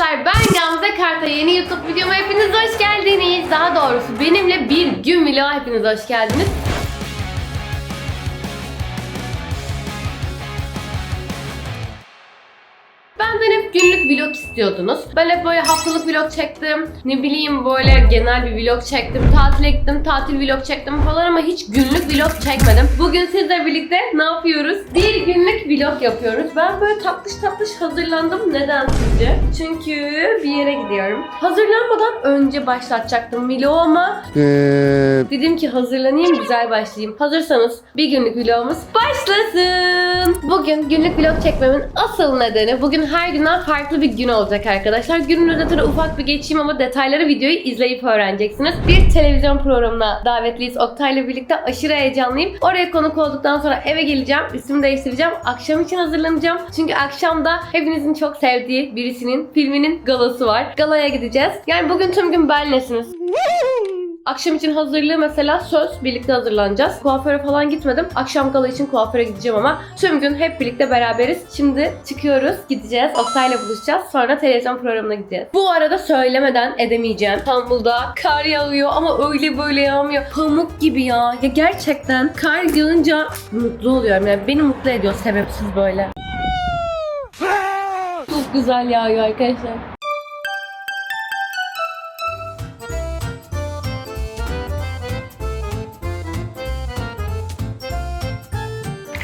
arkadaşlar ben Gamze Karta yeni YouTube videoma hepiniz hoş geldiniz. Daha doğrusu benimle bir gün vloga hepiniz hoş geldiniz. Benden hep günlük vlog istiyordunuz. Ben hep böyle haftalık vlog çektim. Ne bileyim böyle genel bir vlog çektim. Tatile gittim, tatil vlog çektim falan ama hiç günlük vlog çekmedim. Bugün sizle birlikte ne yapıyoruz? Bir günlük vlog yapıyoruz. Ben böyle tatlış tatlış hazırlandım. Neden sizce? Çünkü bir yere gidiyorum. Hazırlanmadan önce başlatacaktım vlogu ama Dedim ki hazırlanayım güzel başlayayım. Hazırsanız bir günlük vlogumuz başlasın. Bugün günlük vlog çekmemin asıl nedeni bugün her günden farklı bir gün olacak arkadaşlar. Günün özetine ufak bir geçeyim ama detayları videoyu izleyip öğreneceksiniz. Bir televizyon programına davetliyiz Oktay'la birlikte aşırı heyecanlıyım. Oraya konuk olduktan sonra eve geleceğim. Üstümü değiştireceğim. Akşam için hazırlanacağım. Çünkü akşamda hepinizin çok sevdiği birisinin filminin galası var. Galaya gideceğiz. Yani bugün tüm gün benlesiniz. Akşam için hazırlığı mesela söz birlikte hazırlanacağız. Kuaföre falan gitmedim. Akşam gala için kuaföre gideceğim ama tüm gün hep birlikte beraberiz. Şimdi çıkıyoruz, gideceğiz. Oktay'la buluşacağız. Sonra televizyon programına gideceğiz. Bu arada söylemeden edemeyeceğim. İstanbul'da kar yağıyor ama öyle böyle yağmıyor. Pamuk gibi ya. Ya gerçekten kar yağınca mutlu oluyorum. Yani beni mutlu ediyor sebepsiz böyle. Çok güzel yağıyor arkadaşlar.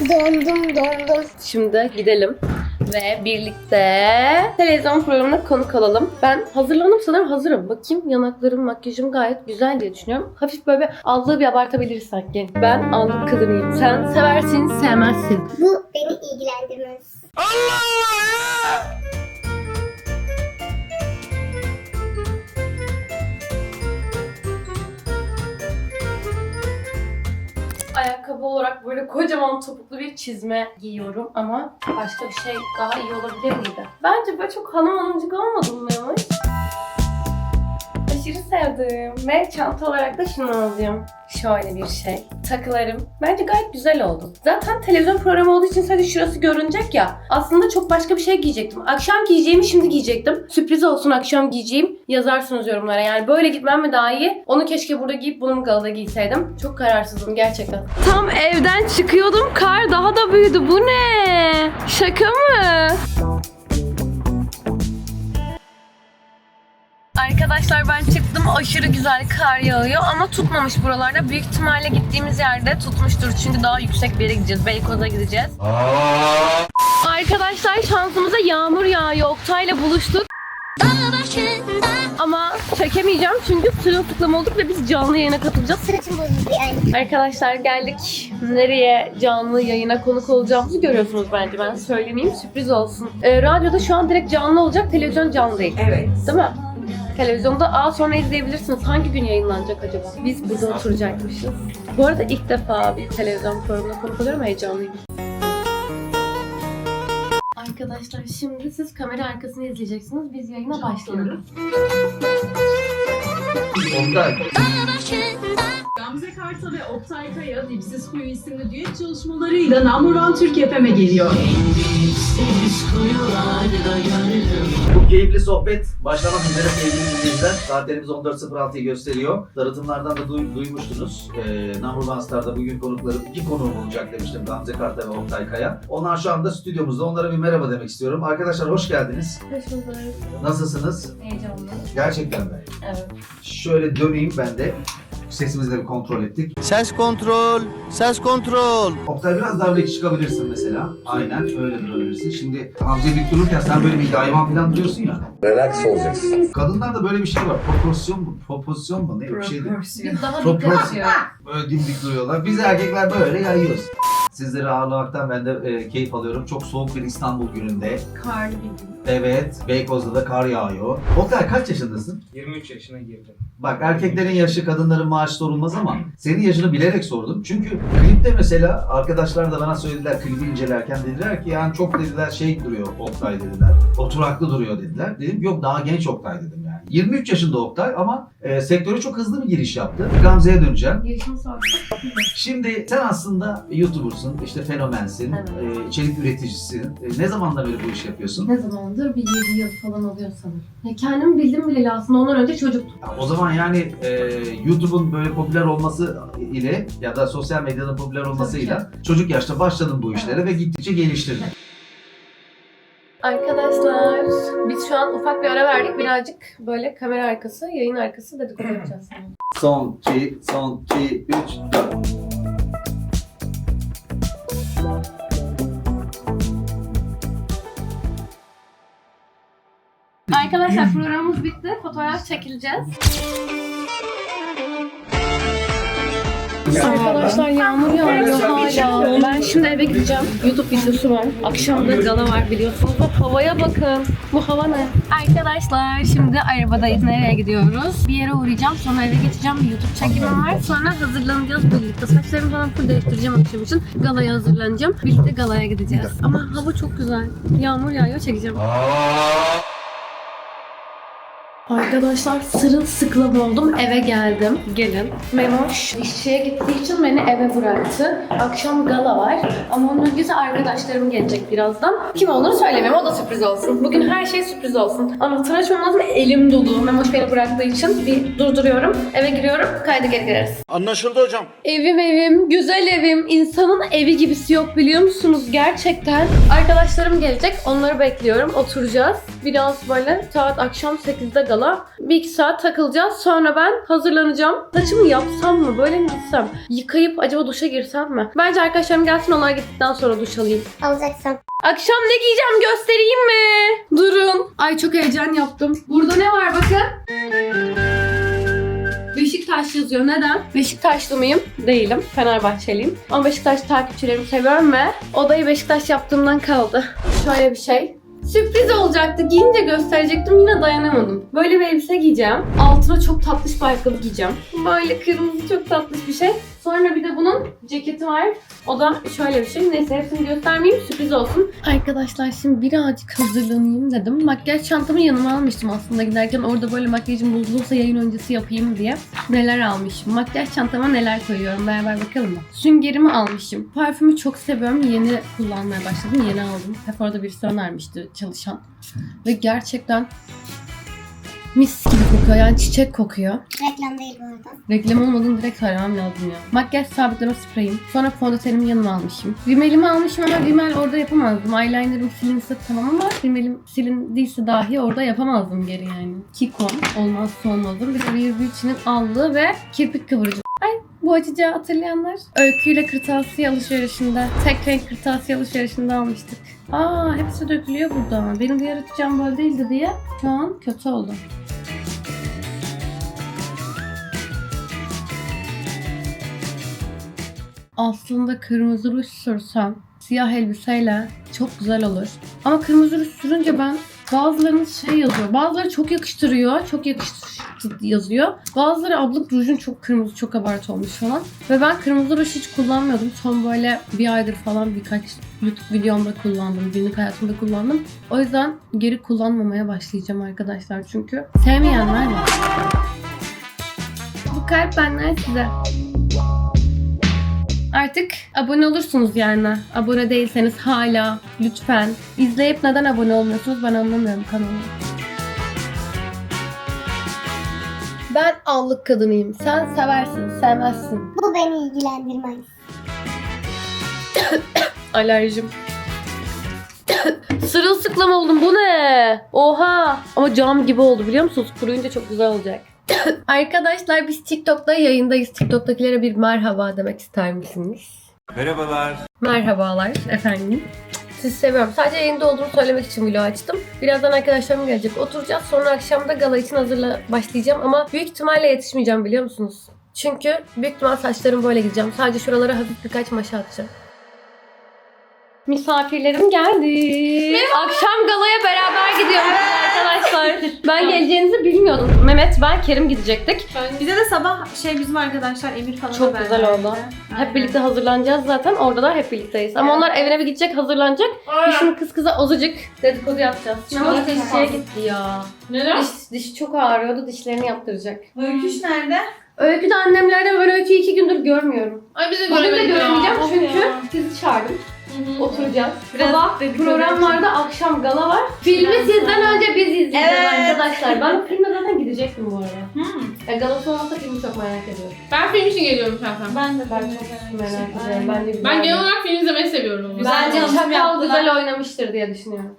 Dondum dondum. Şimdi gidelim ve birlikte televizyon programına konuk olalım. Ben hazırlandım sanırım hazırım. Bakayım yanaklarım, makyajım gayet güzel diye düşünüyorum. Hafif böyle bir allığı bir abartabiliriz sanki. Ben allık kadınıyım. Sen seversin, sevmezsin. Bu beni ilgilendirmez. Ayakkabı olarak böyle kocaman topuklu bir çizme giyiyorum ama başka bir şey daha iyi olabilir miydi? Bence böyle çok hanım hanımcık olmadım mı Yavaş? Aşırı sevdim. Ve çanta olarak da şunu alacağım. Şöyle bir şey. Takılarım. Bence gayet güzel oldu. Zaten televizyon programı olduğu için sadece şurası görünecek ya. Aslında çok başka bir şey giyecektim. Akşam giyeceğimi şimdi giyecektim. Sürpriz olsun akşam giyeceğim. Yazarsınız yorumlara. Yani böyle gitmem mi daha iyi? Onu keşke burada giyip bunu mu galada giyseydim. Çok kararsızım gerçekten. Tam evden çıkıyordum. Kar daha da büyüdü. Bu ne? Şaka mı? Aşırı güzel kar yağıyor ama tutmamış buralarda. Büyük ihtimalle gittiğimiz yerde tutmuştur çünkü daha yüksek bir yere gideceğiz. Beykoz'a gideceğiz. Arkadaşlar şansımıza yağmur yağıyor. Oktay'la buluştuk. Ama çekemeyeceğim çünkü sırılsıklam olduk ve biz canlı yayına katılacağız. Sırıtım bozuldu yani. Arkadaşlar geldik. Nereye canlı yayına konuk olacağımızı görüyorsunuz bence. Ben söylemeyeyim sürpriz olsun. Ee, radyoda şu an direkt canlı olacak. Televizyon canlı değil. Evet. Değil mi? Televizyonda aa sonra izleyebilirsiniz. Hangi gün yayınlanacak acaba? Biz burada oturacakmışız. Bu arada ilk defa bir televizyon programına konuk oluyorum. Heyecanlıyım. Arkadaşlar şimdi siz kamera arkasını izleyeceksiniz. Biz yayına başlıyoruz. Oktay. Gamze Karta ve Oktay Kaya Dipsiz Kuyu isimli düet çalışmalarıyla Namuran Türk FM'e geliyor. Keyifli sohbet başlamak üzere sevgili dinleyiciler. Saatlerimiz 14.06'yı gösteriyor. Tanıtımlardan da duy- duymuştunuz. Ee, Number One Star'da bugün konuklarım, iki konuğum olacak demiştim. Gamze Karta ve Oktay Kaya. Onlar şu anda stüdyomuzda. Onlara bir merhaba demek istiyorum. Arkadaşlar hoş geldiniz. Hoş bulduk. Nasılsınız? Heyecanlı. Gerçekten mi? Evet. Şöyle döneyim ben de. Sesimizi de bir kontrol ettik. Ses kontrol, ses kontrol. Oktay biraz daha öyle çıkabilirsin mesela. Aynen öyle durabilirsin. Şimdi Hamza dik dururken sen böyle bir yayvan falan duruyorsun ya. Relax olacaksın. Kadınlarda böyle bir şey var. Proporsiyon mu? Proporsiyon mu? Ne bir şey değil. Biz daha dikkat nasıl- ediyoruz. Böyle dimdik duruyorlar. Biz erkekler böyle yayıyoruz. Sizleri ağırlamaktan ben de e, keyif alıyorum. Çok soğuk bir İstanbul gününde. Karlı bir gün. Evet, Beykoz'da da kar yağıyor. Oktay kaç yaşındasın? 23 yaşına girdim. Bak erkeklerin yaşı kadınların maaşı sorulmaz ama senin yaşını bilerek sordum. Çünkü klipte mesela arkadaşlar da bana söylediler klibi incelerken dediler ki yani çok dediler şey duruyor Oktay dediler. Oturaklı duruyor dediler. Dedim yok daha genç Oktay dedim. 23 yaşında Oktay ama e, sektöre çok hızlı bir giriş yaptı. Gamze'ye döneceğim. Yaşını sor. Şimdi sen aslında YouTuber'sın, işte fenomensin, Evet. e, içerik üreticisin. E, ne zamandan beri bu işi yapıyorsun? Ne zamandır? Bir 7 yıl falan oluyor sanırım. Ya kendimi bildim bile aslında ondan önce çocuktum. Ya O zaman yani e, YouTube'un böyle popüler olması ile ya da sosyal medyanın popüler olmasıyla çocuk yaşta başladın bu işlere ve gittikçe geliştirdin. Arkadaşlar biz şu an ufak bir ara verdik. Birazcık böyle kamera arkası, yayın arkası dedikodu yapacağız. Son 2, son 2, 3, 4. Arkadaşlar programımız bitti. Fotoğraf çekileceğiz. Arkadaşlar yağmur yağıyor hala. Ben şimdi eve gideceğim. YouTube videosu var. Akşam da gala var biliyorsunuz. Bu havaya bakın. Bu hava ne? Arkadaşlar şimdi arabadayız. Nereye gidiyoruz? Bir yere uğrayacağım. Sonra eve geçeceğim. Bir YouTube çekimim var. Sonra hazırlanacağız birlikte. Saçlarımı falan full değiştireceğim akşam için. Galaya hazırlanacağım. Birlikte galaya gideceğiz. Ama hava çok güzel. Yağmur yağıyor çekeceğim. Arkadaşlar sırılsıklam oldum. Eve geldim. Gelin. Memoş işçiye gittiği için beni eve bıraktı. Akşam gala var. Ama onun öncesi arkadaşlarım gelecek birazdan. Kim olduğunu söylemiyorum. O da sürpriz olsun. Bugün her şey sürpriz olsun. Anahtar açmam lazım. Elim dolu. Memoş beni bıraktığı için bir durduruyorum. Eve giriyorum. Kayda geri gireriz. Anlaşıldı hocam. Evim evim, güzel evim. İnsanın evi gibisi yok biliyor musunuz? Gerçekten. Arkadaşlarım gelecek. Onları bekliyorum. Oturacağız. Biraz böyle saat akşam 8'de gala. Bir iki saat takılacağız. Sonra ben hazırlanacağım. Saçımı yapsam mı? Böyle mi gitsem? Yıkayıp acaba duşa girsem mi? Bence arkadaşlarım gelsin. Onlar gittikten sonra duş alayım. Alacaksan. Akşam ne giyeceğim göstereyim mi? Durun. Ay çok heyecan yaptım. Burada ne var bakın. Beşiktaş yazıyor. Neden? Beşiktaşlı mıyım? Değilim. Fenerbahçeliyim. Ama Beşiktaş takipçilerimi seviyorum ve odayı Beşiktaş yaptığımdan kaldı. Şöyle bir şey. Sürpriz olacaktı. Giyince gösterecektim. Yine dayanamadım. Böyle bir elbise giyeceğim. Altına çok tatlış bir ayakkabı giyeceğim. Böyle kırmızı çok tatlış bir şey. Sonra bir de bunun ceketi var. O da şöyle bir şey. Neyse hepsini göstermeyeyim. Sürpriz olsun. Arkadaşlar şimdi birazcık hazırlanayım dedim. Makyaj çantamı yanıma almıştım aslında giderken. Orada böyle makyajım bozulursa yayın öncesi yapayım diye. Neler almışım. Makyaj çantama neler koyuyorum. Beraber bakalım mı? Süngerimi almışım. Parfümü çok seviyorum. Yeni kullanmaya başladım. Yeni aldım. Hep orada birisi önermişti çalışan. Ve gerçekten mis gibi kokuyor. Yani çiçek kokuyor. Reklam değil bu arada. Reklam olmadığını direkt söylemem lazım ya. Makyaj sabitleme spreyim. Sonra fondötenimi yanıma almışım. Rimelimi almışım ama rimel orada yapamazdım. Eyelinerım silinse tamam ama rimelim silindiyse dahi orada yapamazdım geri yani. Kikon olmazsa olmazım. Bir de Rear Beauty'nin allığı ve kirpik kıvırıcı. Ay bu açacağı hatırlayanlar. Öyküyle kırtasiye alışverişinde, tek renk kırtasiye alışverişinde almıştık. Aa hepsi dökülüyor burada. Benim diğer böyle değildi diye şu an kötü oldu. Aslında kırmızı ruj sürsem siyah elbiseyle çok güzel olur. Ama kırmızı ruj sürünce ben bazılarınız şey yazıyor. Bazıları çok yakıştırıyor. Çok yakıştı yazıyor. Bazıları ablık rujun çok kırmızı çok abartı olmuş falan. Ve ben kırmızı ruj hiç kullanmıyordum. Son böyle bir aydır falan birkaç YouTube videomda kullandım. Günlük hayatımda kullandım. O yüzden geri kullanmamaya başlayacağım arkadaşlar. Çünkü sevmeyenler var. Bu kalp benden size. Artık abone olursunuz yani. Abone değilseniz hala lütfen. İzleyip neden abone olmuyorsunuz ben anlamıyorum kanalı. Ben allık kadınıyım. Sen seversin, sevmezsin. Bu beni ilgilendirmez. Alerjim. Sırılsıklam oldum. Bu ne? Oha. Ama cam gibi oldu biliyor musunuz? Kuruyunca çok güzel olacak. Arkadaşlar biz TikTok'ta yayındayız. TikTok'takilere bir merhaba demek ister misiniz? Merhabalar. Merhabalar efendim. Sizi seviyorum. Sadece yayında olduğumu söylemek için vlog açtım. Birazdan arkadaşlarım gelecek. Oturacağız. Sonra akşam da gala için hazırla başlayacağım. Ama büyük ihtimalle yetişmeyeceğim biliyor musunuz? Çünkü büyük ihtimal saçlarım böyle gideceğim. Sadece şuralara hafif birkaç maşa atacağım. Misafirlerim geldi. Akşam galaya beraber gidiyoruz arkadaşlar. Ben geleceğinizi bilmiyordum. Mehmet, ben, Kerim gidecektik. Bize de sabah şey bizim arkadaşlar Emir falan Çok güzel oldu. Aynen. Hep birlikte hazırlanacağız zaten. Orada da hep birlikteyiz. Ama onlar evine bir gidecek, hazırlanacak. Biz şimdi kız kıza azıcık dedikodu yapacağız. Ama dişçiye gitti ya. Neden? Diş, dişi çok ağrıyordu, dişlerini yaptıracak. Öyküş nerede? Öykü de annemlerden ben Öykü'yü iki gündür görmüyorum. Ay bize Bugün de göremeyeceğim çünkü sizi çağırdım. Oturacağız. Biraz Sabah dedikodu program yapacağız. vardı, akşam gala var. Filmi sizden önce biz izleyeceğiz Evet. arkadaşlar. Ben o filme zaten gidecektim bu arada. Hmm. Ya galası olmasa filmi çok merak ediyorum. Ben film için geliyorum zaten. Ben de Ben çok merak ediyorum. Bence güzel. Ben genel olarak film izlemeyi seviyorum. Güzel. Bence Bence Çakal yaptılar. güzel oynamıştır diye düşünüyorum.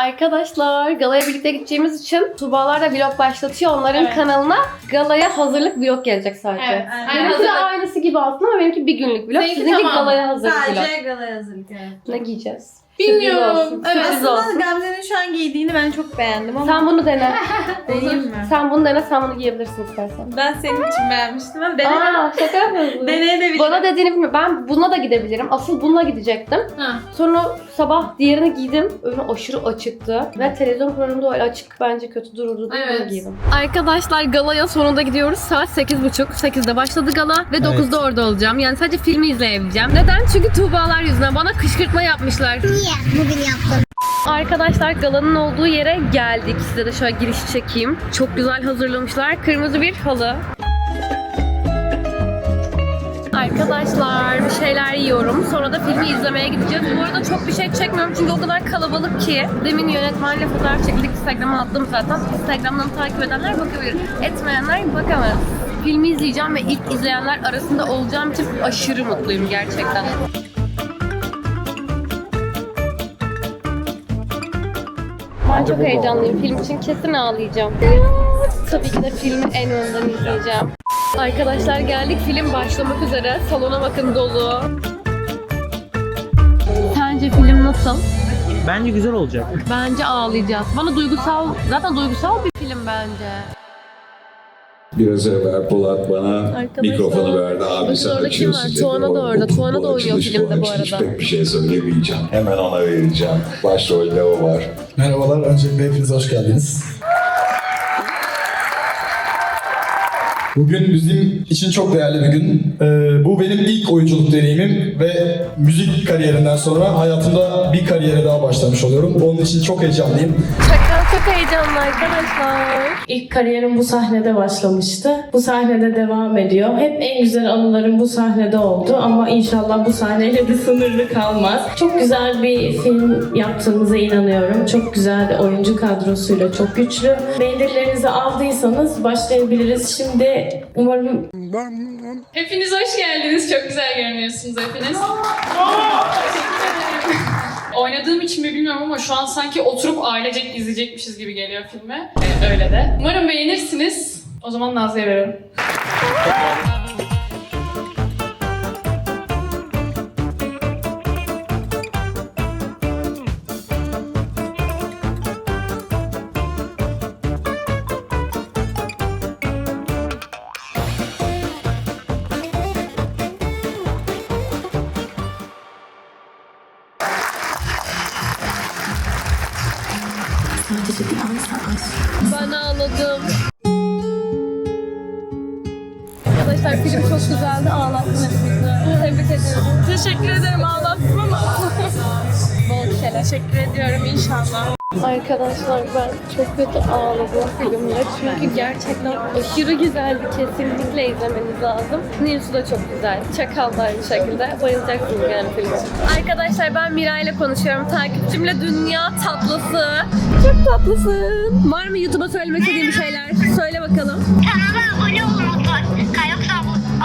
Arkadaşlar galaya birlikte gideceğimiz için Tuğbalar da vlog başlatıyor. Onların Evet. kanalına galaya hazırlık vlog gelecek sadece. Evet. Aynen. Benimki de hazırlık. aynısı gibi aslında ama benimki bir günlük vlog. Seninki Sizinki tamam. galaya hazırlık vlog. Sadece galaya hazırlık evet. Ne giyeceğiz? Bilmiyorum. Evet. Sürpriz Aslında olsun. Gamze'nin şu an giydiğini ben çok beğendim ama Sen bunu dene. deneyeyim mi? Sen bunu dene, sen bunu giyebilirsin istersen. Ben senin için beğenmiştim ama dene. Aa şaka yapıyorsun. Deneyebilirim. Bana dediğini bilmiyorum. Ben buna da gidebilirim. Asıl bununla gidecektim. Ha. Sonra sabah diğerini giydim. Önü aşırı açıktı. Ve televizyon programında öyle açık bence kötü dururdu diye Evet. bunu giydim. Arkadaşlar galaya sonunda gidiyoruz. Saat 8.30. 8'de başladı gala ve 9'da orada olacağım. Yani sadece filmi izleyebileceğim. Neden? Çünkü Tuğbalar yüzünden bana kışkırtma yapmışlar. Niye? Bugün yaptım. Arkadaşlar galanın olduğu yere geldik. Size de şöyle giriş çekeyim. Çok güzel hazırlamışlar. Kırmızı bir halı. Arkadaşlar bir şeyler yiyorum. Sonra da filmi izlemeye gideceğiz. Bu arada çok bir şey çekmiyorum çünkü o kadar kalabalık ki. Demin yönetmenle fotoğraf çektik. Instagram'a attım zaten. Instagram'dan takip edenler bakabilir. Etmeyenler bakamaz. Filmi izleyeceğim ve ilk izleyenler arasında olacağım için aşırı mutluyum gerçekten. Ben çok heyecanlıyım. Film için kesin ağlayacağım. Tabii ki de filmi en önden izleyeceğim. Arkadaşlar geldik. Film başlamak üzere. Salona bakın dolu. Sence film nasıl? Bence güzel olacak. Bence ağlayacağız. Bana duygusal, zaten duygusal bir film bence. Biraz evvel Polat bana Arkadaşlar, mikrofonu verdi. Abi sen orada kim açıyorsun var? dedi. Tuana da orada. Tuana da oynuyor filmde bu arada. Pek bir şey söylemeyeceğim. Hemen ona vereceğim. Başrolde o var. Merhabalar, öncelikle hepiniz hoş geldiniz. Bugün bizim için çok değerli bir gün. Ee, bu benim ilk oyunculuk deneyimim ve müzik kariyerinden sonra hayatımda bir kariyere daha başlamış oluyorum. Onun için çok heyecanlıyım. Çakal çok heyecanlı arkadaşlar. İlk kariyerim bu sahnede başlamıştı. Bu sahnede devam ediyor. Hep en güzel anılarım bu sahnede oldu ama inşallah bu sahneyle de sınırlı kalmaz. Çok güzel bir film yaptığımıza inanıyorum. Çok güzel oyuncu kadrosuyla çok güçlü. Mendillerinizi aldıysanız başlayabiliriz. Şimdi umarım Hepiniz hoş geldiniz. Çok güzel görünüyorsunuz hepiniz. Oynadığım için mi bilmiyorum ama şu an sanki oturup ailecek izleyecekmişiz gibi geliyor filme. Ee, öyle de. Umarım beğenirsiniz. O zaman Nazlı'ya veriyorum. Ben ağladım. Arkadaşlar film çok güzeldi. Ağlattım hepinizi. Tebrik ederim. teşekkür ederim ağlattım ama Bol şeref. teşekkür ediyorum inşallah. Arkadaşlar ben çok kötü ağladım filmde çünkü gerçekten aşırı güzeldi. Kesinlikle izlemeniz lazım. Nilsu da çok güzel. Çakal da aynı şekilde. Bayılacaksınız yani filme. Arkadaşlar ben Mira ile konuşuyorum. Takipçimle dünya tatlısı. Çok tatlısın. Var mı YouTube'a söylemek istediğin bir şeyler? Söyle bakalım. Kanala abone olun mutlaka. Yoksa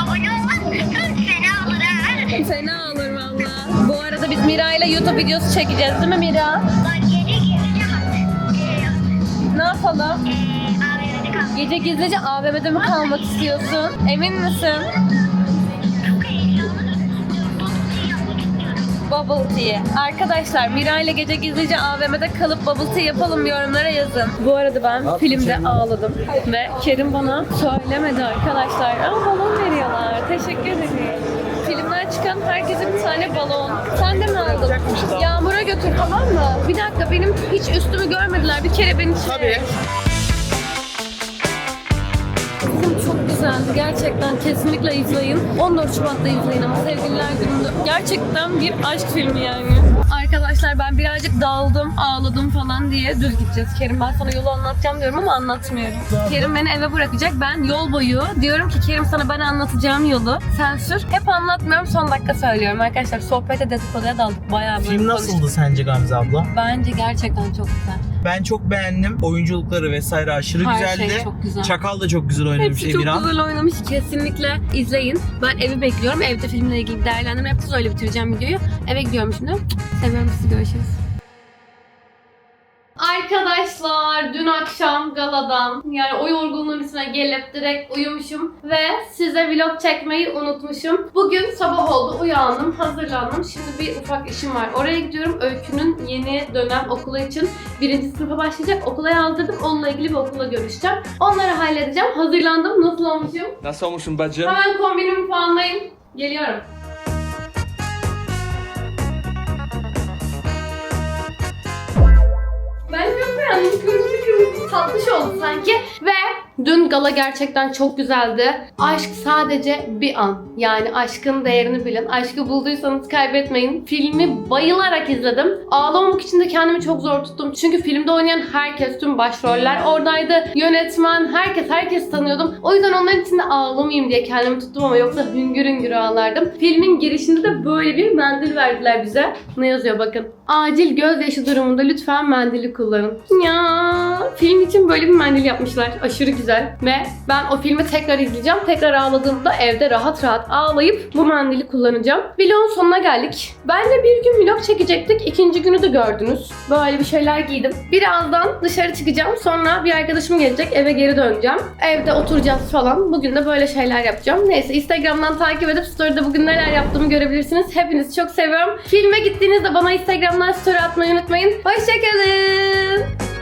abone olmazsanız seni alır ha. Fena olur valla. Bu arada biz Mira ile YouTube videosu çekeceğiz değil mi Mira? Ne yapalım? Gece gizlice AVM'de mi kalmak istiyorsun? Emin misin? Bubble tea. Arkadaşlar Mira ile gece gizlice AVM'de kalıp bubble tea yapalım yorumlara yazın. Bu arada ben filmde ağladım ve Kerim bana söylemedi arkadaşlar. Aa balon veriyorlar. Teşekkür ederim. Filmden çıkan herkese bir tane balon. Sen de mi aldın? Yağmur'a götür tamam mı? Bir dakika benim hiç üstümü görmediler. Bir kere beni Tabii. çok güzeldi. Gerçekten kesinlikle izleyin. 14 Şubat'ta izleyin ama sevgililer gününde. Gerçekten bir aşk filmi yani. Arkadaşlar ben birazcık dağıldım, ağladım falan diye düz gideceğiz. Kerim ben sana yolu anlatacağım diyorum ama anlatmıyorum. Kerim beni eve bırakacak. Ben yol boyu diyorum ki Kerim sana ben anlatacağım yolu. Sen sür. Hep anlatmıyorum son dakika söylüyorum. Arkadaşlar sohbete dedikoduya daldık. Bayağı böyle Film konuştuk. nasıldı sence Gamze abla? Bence gerçekten çok güzel. Ben çok beğendim. Oyunculukları vesaire aşırı Her güzeldi. şey çok güzel. Çakal da çok güzel oynamış Hepsi çok Emirhan. güzel oynamış. Kesinlikle izleyin. Ben evi bekliyorum. Evde filmle ilgili değerlendirme yapacağız. Öyle bitireceğim videoyu. Eve gidiyorum şimdi. Seviyorum sizi. Görüşürüz. Dün akşam galadan yani o yorgunluğun üstüne gelip direkt uyumuşum ve size vlog çekmeyi unutmuşum. Bugün sabah oldu uyandım hazırlandım. Şimdi bir ufak işim var. Oraya gidiyorum. Öykü'nün yeni dönem okulu için birinci sınıfa başlayacak. Okula yazdırdım. Onunla ilgili bir okula görüşeceğim. Onları halledeceğim. Hazırlandım. Nasıl olmuşum? Nasıl olmuşsun bacım? Hemen kombinimi puanlayayım. Geliyorum. Tatlış oldu sanki. Ve dün gala gerçekten çok güzeldi. Aşk sadece bir an. Yani aşkın değerini bilin. Aşkı bulduysanız kaybetmeyin. Filmi bayılarak izledim. Ağlamamak için de kendimi çok zor tuttum. Çünkü filmde oynayan herkes, tüm başroller oradaydı. Yönetmen, herkes, herkes tanıyordum. O yüzden onların içinde ağlamayayım diye kendimi tuttum ama yoksa hüngür hüngür ağlardım. Filmin girişinde de böyle bir mendil verdiler bize. Ne yazıyor bakın. Acil gözyaşı durumunda lütfen mendili kullanın. Ya film için böyle bir mendil yapmışlar. Aşırı güzel. Ve ben o filmi tekrar izleyeceğim. Tekrar ağladığımda evde rahat rahat ağlayıp bu mendili kullanacağım. Vlogun sonuna geldik. Ben de bir gün vlog çekecektik. İkinci günü de gördünüz. Böyle bir şeyler giydim. Birazdan dışarı çıkacağım. Sonra bir arkadaşım gelecek. Eve geri döneceğim. Evde oturacağız falan. Bugün de böyle şeyler yapacağım. Neyse Instagram'dan takip edip story'de bugün neler yaptığımı görebilirsiniz. Hepinizi çok seviyorum. Filme gittiğinizde bana Instagram'dan story atmayı unutmayın. Hoşçakalın.